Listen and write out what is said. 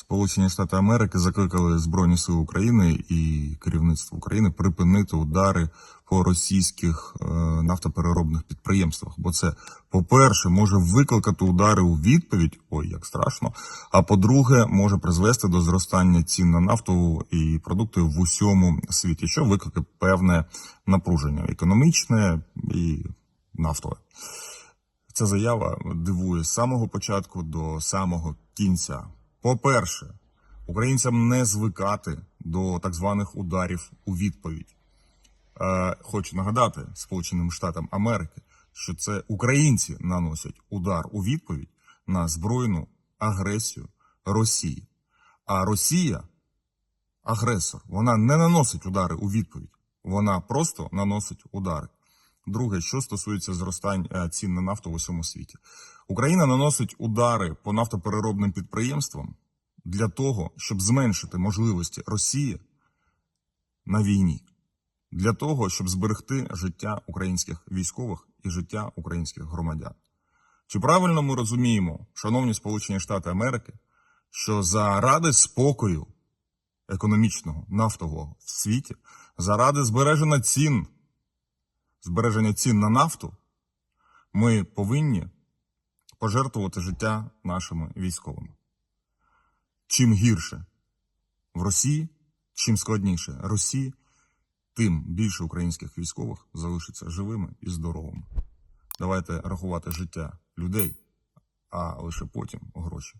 Сполучені Штати Америки закликали Збройні Сили України і керівництво України припинити удари по російських е, нафтопереробних підприємствах. Бо це, по-перше, може викликати удари у відповідь, ой, як страшно. А по-друге, може призвести до зростання цін на нафту і продукти в усьому світі, що викликає певне напруження економічне і нафтове. Ця заява дивує з самого початку до самого кінця. По-перше, українцям не звикати до так званих ударів у відповідь. Е, хочу нагадати Сполученим Штатам Америки, що це українці наносять удар у відповідь на збройну агресію Росії. А Росія, агресор, вона не наносить удари у відповідь, вона просто наносить удари. Друге, що стосується зростання цін на нафту в усьому світі, Україна наносить удари по нафтопереробним підприємствам для того, щоб зменшити можливості Росії на війні, для того, щоб зберегти життя українських військових і життя українських громадян. Чи правильно ми розуміємо, шановні Сполучені Штати Америки, що заради спокою економічного нафтового в світі, заради збереження цін збереження цін на нафту, ми повинні пожертвувати життя нашими військовими. Чим гірше в Росії, чим складніше Росії, тим більше українських військових залишиться живими і здоровими. Давайте рахувати життя людей, а лише потім гроші.